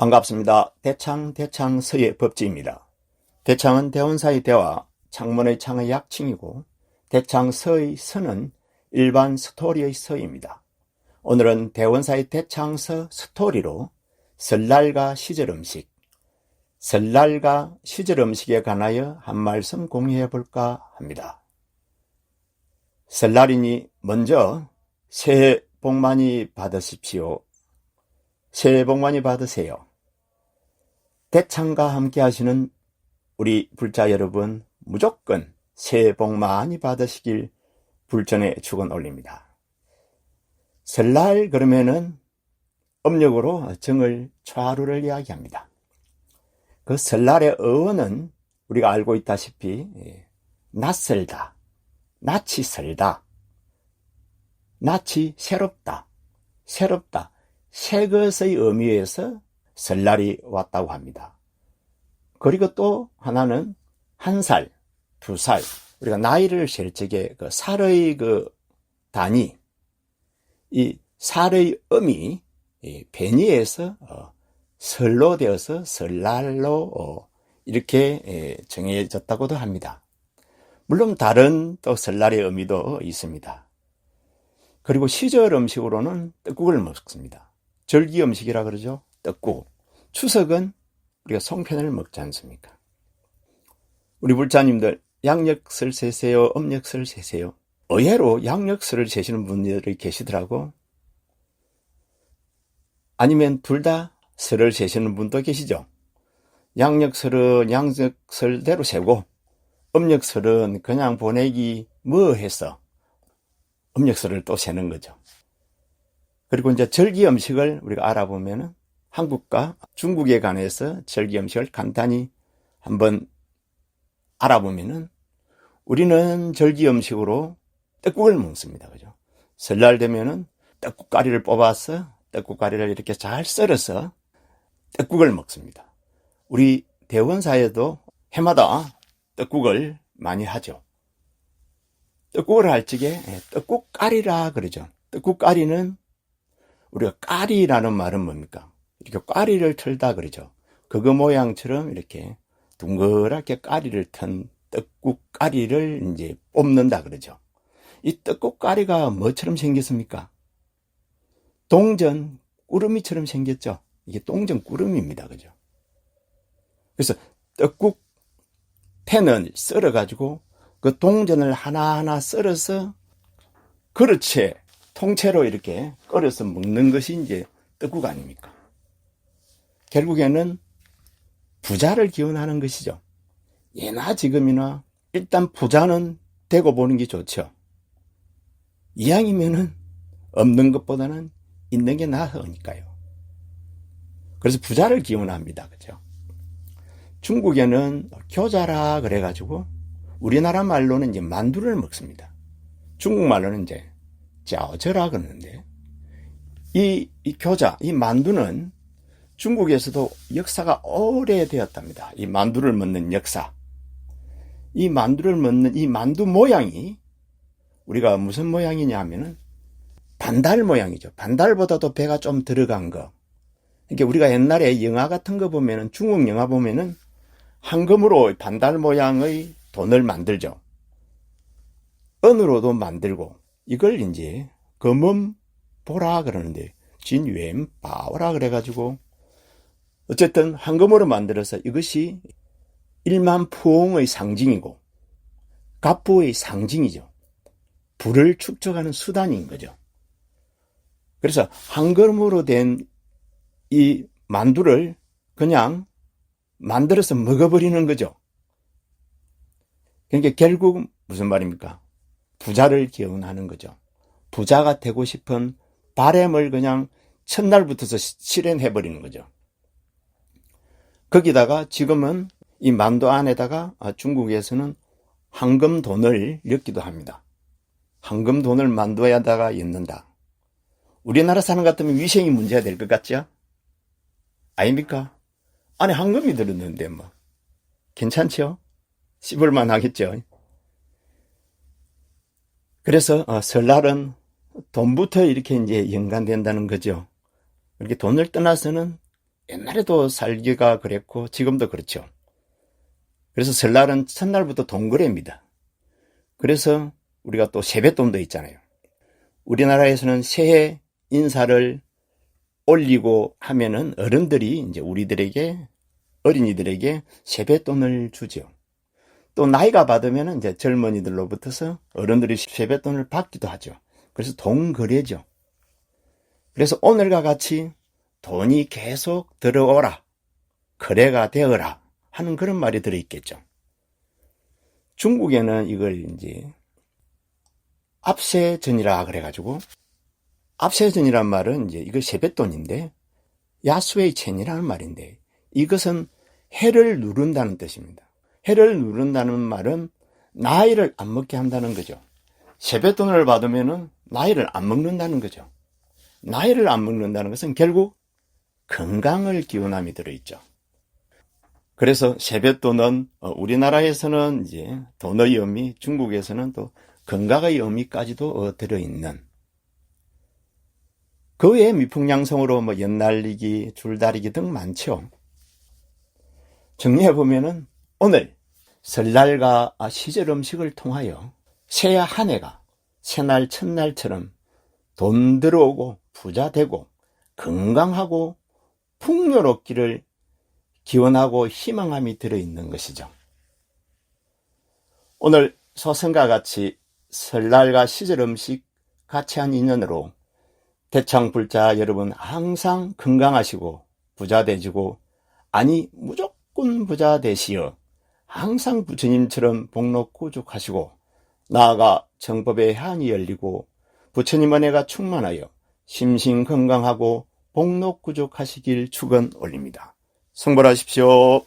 반갑습니다. 대창 대창서의 법지입니다. 대창은 대원사의 대와 창문의 창의 약칭이고 대창 서의 서는 일반 스토리의 서입니다. 오늘은 대원사의 대창서 스토리로 설날과 시절 음식, 설날과 시절 음식에 관하여 한 말씀 공유해 볼까 합니다. 설날이니 먼저 새해 복 많이 받으십시오. 새해 복 많이 받으세요. 대창과 함께 하시는 우리 불자 여러분 무조건 새해 복 많이 받으시길 불전에 축원 올립니다. 설날 그러면은 음력으로 정을 좌루를 이야기합니다. 그 설날의 어원은 우리가 알고 있다시피 예, 낯설다, 낯이 설다, 낯이 새롭다, 새롭다, 새 것의 의미에서 설날이 왔다고 합니다. 그리고 또 하나는 한 살, 두 살, 우리가 나이를 셀 적에 그 살의 그 단위, 이 살의 음이 변이해서 어, 설로 되어서 설날로 어, 이렇게 정해졌다고도 합니다. 물론 다른 또 설날의 의미도 있습니다. 그리고 시절 음식으로는 떡국을 먹습니다. 절기 음식이라 그러죠. 떡국. 추석은 우리가 송편을 먹지 않습니까? 우리 불자님들 양력설 세세요, 음력설 세세요. 의외로 양력설을 세시는 분들이 계시더라고. 아니면 둘 다 설을 세시는 분도 계시죠. 양력설은 양력설대로 세고 음력설은 그냥 보내기 뭐 해서 음력설을 또 세는 거죠. 그리고 이제 절기 음식을 우리가 알아보면은 한국과 중국에 관해서 절기 음식을 간단히 한번 알아보면은 우리는 절기 음식으로 떡국을 먹습니다. 그죠? 설날 되면은 떡국가리를 뽑아서 떡국가리를 이렇게 잘 썰어서 떡국을 먹습니다. 우리 대원사에도 해마다 떡국을 많이 하죠. 떡국을 할 적에 떡국가리라 그러죠. 떡국가리는 우리가 까리라는 말은 뭡니까? 이렇게 까리를 틀다 그러죠. 그거 모양처럼 이렇게 둥그랗게 까리를 튼 떡국 까리를 이제 뽑는다 그러죠. 이 떡국 까리가 뭐처럼 생겼습니까? 동전 꾸러미처럼 생겼죠. 이게 동전 꾸러미입니다. 그죠? 그래서 떡국 팬을 썰어 가지고 그 동전을 하나하나 썰어서 그릇에 통째로 이렇게 끓여서 먹는 것이 이제 떡국 아닙니까? 결국에는 부자를 기원하는 것이죠. 예나 지금이나 일단 부자는 되고 보는 게 좋죠. 이왕이면은 없는 것보다는 있는 게 나으니까요. 그래서 부자를 기원합니다. 그죠? 중국에는 교자라 그래가지고 우리나라 말로는 이제 만두를 먹습니다. 중국 말로는 이제 짜오저라 그러는데 이, 이 교자, 이 만두는 중국에서도 역사가 오래되었답니다. 이 만두를 먹는 역사. 이 만두를 먹는 이 만두 모양이 우리가 무슨 모양이냐 하면은 반달 모양이죠. 반달보다도 배가 좀 들어간 거. 그러니까 우리가 옛날에 영화 같은 거 보면은 중국 영화 보면은 황금으로 반달 모양의 돈을 만들죠. 은으로도 만들고 이걸 이제 검은 보라 그러는데 진웬 바오라 그래가지고 어쨌든 황금으로 만들어서 이것이 일만 포옹의 상징이고 갑부의 상징이죠. 불을 축적하는 수단인 거죠. 그래서 황금으로 된 이 만두를 그냥 만들어서 먹어버리는 거죠. 그러니까 결국 무슨 말입니까? 부자를 기원하는 거죠. 부자가 되고 싶은 바램을 그냥 첫날부터 실현해버리는 거죠. 거기다가 지금은 이 만두 안에다가 아, 중국에서는 황금 돈을 넣기도 합니다. 황금 돈을 만두에다가 넣는다. 우리나라 사람 같으면 위생이 문제가 될 것 같죠? 아닙니까? 안에 황금이 들었는데 뭐 괜찮죠? 씹을만 하겠죠? 그래서 어, 설날은 돈부터 이렇게 이제 연관된다는 거죠. 이렇게 돈을 떠나서는 옛날에도 살기가 그랬고 지금도 그렇죠. 그래서 설날은 첫날부터 동거래입니다. 그래서 우리가 또 세뱃돈도 있잖아요. 우리나라에서는 새해 인사를 올리고 하면은 어른들이 이제 우리들에게 어린이들에게 세뱃돈을 주죠. 또 나이가 받으면 이제 젊은이들로부터서 어른들이 세뱃돈을 받기도 하죠. 그래서 동거래죠. 그래서 오늘과 같이 돈이 계속 들어오라, 거래가 되어라 하는 그런 말이 들어있겠죠. 중국에는 이걸 이제 압세전이라 그래가지고 압세전이란 말은 이제 이거 세뱃돈인데 야수의 첸이라는 말인데 이것은 해를 누른다는 뜻입니다. 해를 누른다는 말은 나이를 안 먹게 한다는 거죠. 세뱃돈을 받으면은 나이를 안 먹는다는 거죠. 나이를 안 먹는다는 것은 결국 건강을 기원함이 들어있죠. 그래서 세뱃돈은 어, 우리나라에서는 이제 돈의 의미, 중국에서는 또 건강의 의미까지도 어, 들어있는 그 외에 미풍양성으로 뭐 연날리기, 줄다리기 등 많죠. 정리해 보면은 오늘 설날과 시절 음식을 통하여 새해 한 해가 새날 첫날처럼 돈 들어오고 부자 되고 건강하고 풍요롭기를 기원하고 희망함이 들어있는 것이죠. 오늘 소선과 같이 설날과 시절 음식 같이 한 인연으로 대창불자 여러분 항상 건강하시고 부자 되시고 아니 무조건 부자 되시어 항상 부처님처럼 복록구족하시고 나아가 정법의 한이 열리고 부처님 은혜가 충만하여 심신 건강하고 복록 구족하시길 축원 올립니다. 성불하십시오.